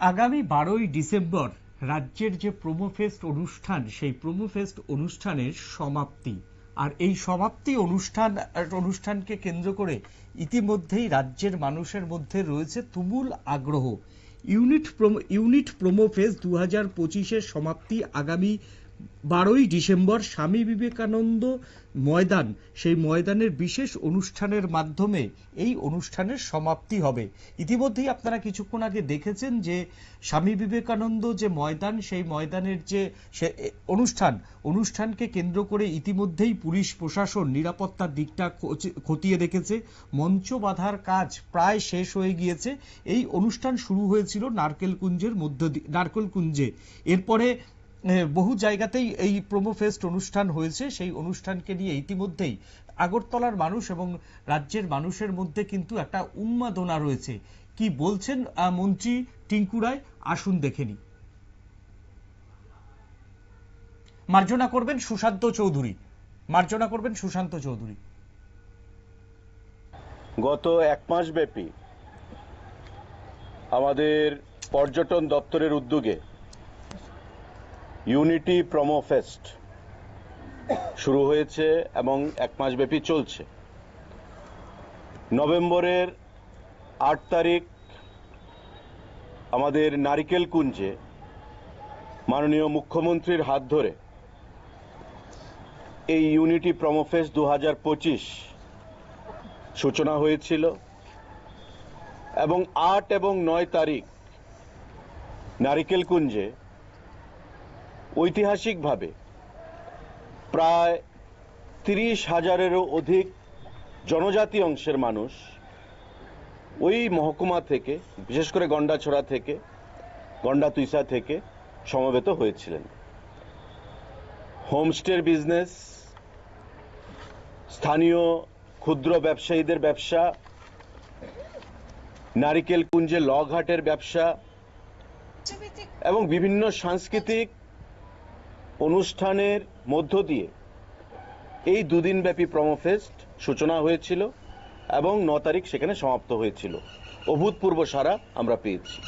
আগামী বারোই ডিসেম্বর রাজ্যের যে প্রোমোফেস্ট অনুষ্ঠান, সেই প্রোমোফেস্ট অনুষ্ঠানের সমাপ্তি। আর এই সমাপ্তি অনুষ্ঠান, অনুষ্ঠানকে কেন্দ্র করে ইতিমধ্যেই রাজ্যের মানুষের মধ্যে রয়েছে তুমুল আগ্রহ। ইউনিট প্রোমো- ইউনিট প্রোমোফেস্ট দু হাজার পঁচিশের সমাপ্তি আগামী বারোই ডিসেম্বর স্বামী বিবেকানন্দ ময়দান। সেই ময়দানের বিশেষ অনুষ্ঠানের মাধ্যমে এই অনুষ্ঠানের সমাপ্তি হবে। ইতিমধ্যেই আপনারা কিছুক্ষণ আগে দেখেছেন যে স্বামী বিবেকানন্দ যে ময়দান, সেই ময়দানের যে অনুষ্ঠান, অনুষ্ঠানকে কেন্দ্র করে ইতিমধ্যেই পুলিশ, প্রশাসন নিরাপত্তার দিকটা খতিয়ে দেখেছে। মঞ্চ বাঁধার কাজ প্রায় শেষ হয়ে গিয়েছে। এই অনুষ্ঠান শুরু হয়েছিল নারকেল কুঞ্জের মধ্য দি- নারকেল কুঞ্জে। এরপরে বহু জায়গাতেই এই প্রোমো ফেস্ট অনুষ্ঠান হয়েছে। সেই অনুষ্ঠানকে নিয়ে ইতিমধ্যেই আগরতলার মানুষ এবং রাজ্যের মানুষের মধ্যে কিন্তু একটা উন্মাদনা রয়েছে। কি বলছেন মন্ত্রী টিঙ্কুরায় আসুন দেখে নি মার্জনা করবেন সুশান্ত চৌধুরী। মার্জনা করবেন সুশান্ত চৌধুরী। গত এক মাস ব্যাপী আমাদের পর্যটন দপ্তরের উদ্যোগে ইউনিটি প্রমো ফেস্ট শুরু হয়েছে এবং এক মাস ব্যাপী চলছে। নভেম্বরের আট তারিখ আমাদের নারিকেল কুঞ্জে মাননীয় মুখ্যমন্ত্রীর হাত ধরে এই ইউনিটি প্রমো ফেস্ট দু হাজার পঁচিশ সূচনা হয়েছিল এবং আট এবং নয় তারিখ নারিকেল কুঞ্জে ঐতিহাসিকভাবে প্রায় তিরিশ হাজারেরও অধিক জনজাতি অংশের মানুষ ওই মহকুমা থেকে, বিশেষ করে গন্ডাছড়া থেকে গন্ডা তুইসা থেকে সমবেত হয়েছিলেন। হোমস্টের বিজনেস, স্থানীয় ক্ষুদ্র ব্যবসায়ীদের ব্যবসা, নারিকেল কুঞ্জে লঘাটের ব্যবসা এবং বিভিন্ন সাংস্কৃতিক অনুষ্ঠানের মধ্য দিয়ে এই দুদিন ব্যাপী প্রমোফেস্ট সূচনা হয়েছিল এবং ন তারিখ সেখানে সমাপ্ত হয়েছিল। অভূতপূর্ব সারা আমরা পেয়েছি।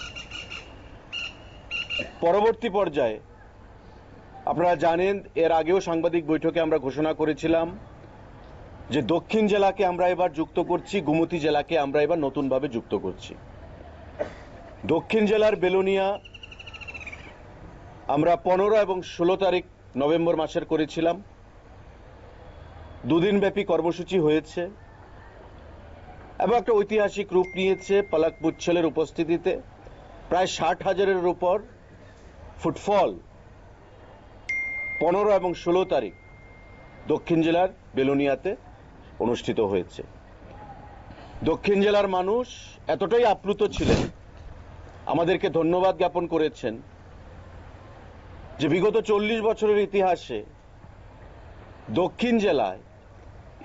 পরবর্তী পর্যায়ে আপনারা জানেন, এর আগেও সাংবাদিক বৈঠকে আমরা ঘোষণা করেছিলাম যে দক্ষিণ জেলাকে আমরা এবার যুক্ত করছি, গুমতি জেলাকে আমরা এবার নতুনভাবে যুক্ত করছি। দক্ষিণ জেলার বেলোনিয়া আমরা পনেরো এবং ষোলো তারিখ নভেম্বর মাসের করেছিলাম। দুদিন ব্যাপী কর্মসূচি হয়েছে এবং একটা ঐতিহাসিক রূপ নিয়েছে পালাক বুচ্ছেলের উপস্থিতিতে। প্রায় ষাট হাজারের উপর ফুটফল পনেরো এবং ষোলো তারিখ দক্ষিণ জেলার বেলুনিয়াতে অনুষ্ঠিত হয়েছে। দক্ষিণ জেলার মানুষ এতটাই আপ্লুত ছিলেন, আমাদেরকে ধন্যবাদ জ্ঞাপন করেছেন যে বিগত চল্লিশ বছরের ইতিহাসে দক্ষিণ জেলায়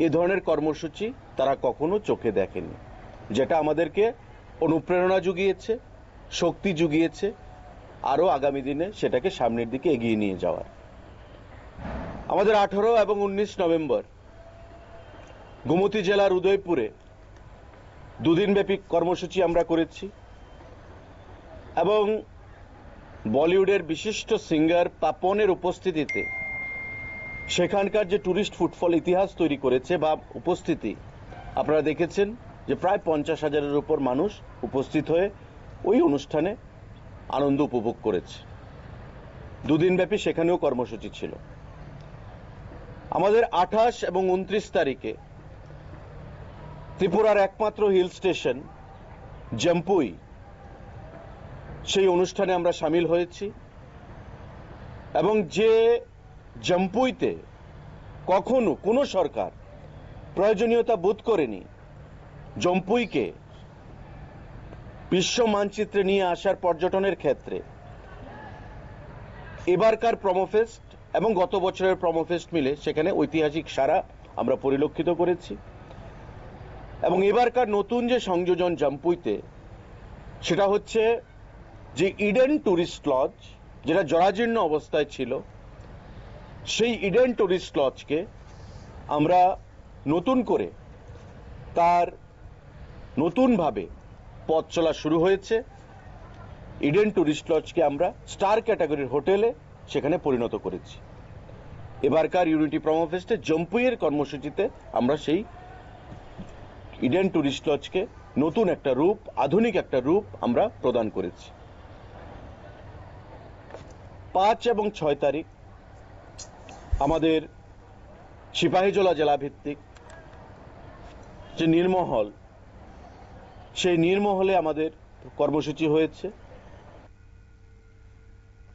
এ ধরনের কর্মসূচি তারা কখনো চোখে দেখেনি। যেটা আমাদেরকে অনুপ্রেরণা জুগিয়েছে, শক্তি জুগিয়েছে, আরও আগামী দিনে সেটাকে সামনের দিকে এগিয়ে নিয়ে যাওয়ার। আমাদের আঠারো এবং উনিশ নভেম্বর গোমতী জেলার উদয়পুরে দুদিনব্যাপী কর্মসূচি আমরা করেছি এবং বলিউডের বিশিষ্ট সিঙ্গার পাপনের উপস্থিতিতে। সেখানকার যে ট্যুরিস্ট ফুটফল ইতিহাস তৈরি করেছে বা উপস্থিতি, আপনারা দেখেছেন যে প্রায় পঞ্চাশ হাজারের উপর মানুষ উপস্থিত হয়ে ওই অনুষ্ঠানে আনন্দ উপভোগ করেছে। দুদিনব্যাপী সেখানেও কর্মসূচি ছিল। আমাদের আঠাশ এবং উনত্রিশ তারিখে ত্রিপুরার একমাত্র হিল স্টেশন, জম্পুই সেই অনুষ্ঠানে আমরা সামিল হয়েছি। এবং যে জম্পুইতে কখনো কোনো সরকার প্রয়োজনীয়তা বোধ করেনি, জম্পুইকে বিশ্ব মানচিত্রে নিয়ে আসার পর্যটনের ক্ষেত্রে, এবারকার প্রমোফেস্ট এবং গত বছরের প্রমোফেস্ট মিলে সেখানে ঐতিহাসিক সারা আমরা পরিলক্ষিত করেছি। এবং এবারকার নতুন যে সংযোজন জাম্পুইতে, সেটা হচ্ছে যে ইডেন টুরিস্ট লজ, যেটা জরাজীর্ণ অবস্থায় ছিল, সেই ইডেন টুরিস্ট লজকে আমরা নতুন করে তার নতুনভাবে পথ চলা শুরু হয়েছে। ইডেন টুরিস্ট লজকে আমরা স্টার ক্যাটাগরির হোটেলে সেখানে পরিণত করেছি। এবারকার ইউনিটি প্রমো ফেস্টে জম্পুইয়ের কর্মসূচিতে আমরা সেই ইডেন টুরিস্ট লজকে নতুন একটা রূপ, আধুনিক একটা রূপ আমরা প্রদান করেছি। পাঁচ এবং ছয় তারিখ আমাদের সিপাহীজলা জেলা ভিত্তিক যে নির্মহল, সেই নির্মহলে আমাদের কর্মসূচি হয়েছে।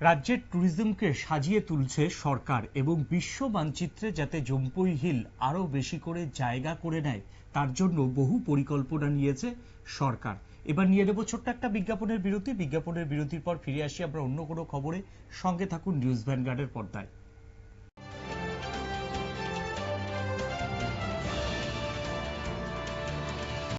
রাজ্যের ট্যুরিজমকে সাজিয়ে তুলছে সরকার এবং বিশ্ব মানচিত্রে যাতে জম্পুই হিল আরও বেশি করে জায়গা করে নেয়, তার জন্য বহু পরিকল্পনা নিয়েছে সরকার। এবার নিয়ে নেব ছোট্ট একটা বিজ্ঞাপনের বিরতি। বিজ্ঞাপনের বিরতির পর ফিরে আসি আমরা অন্য কোনো খবরে। সঙ্গে থাকুন নিউজ ভ্যানগার্ডের পর্দায়।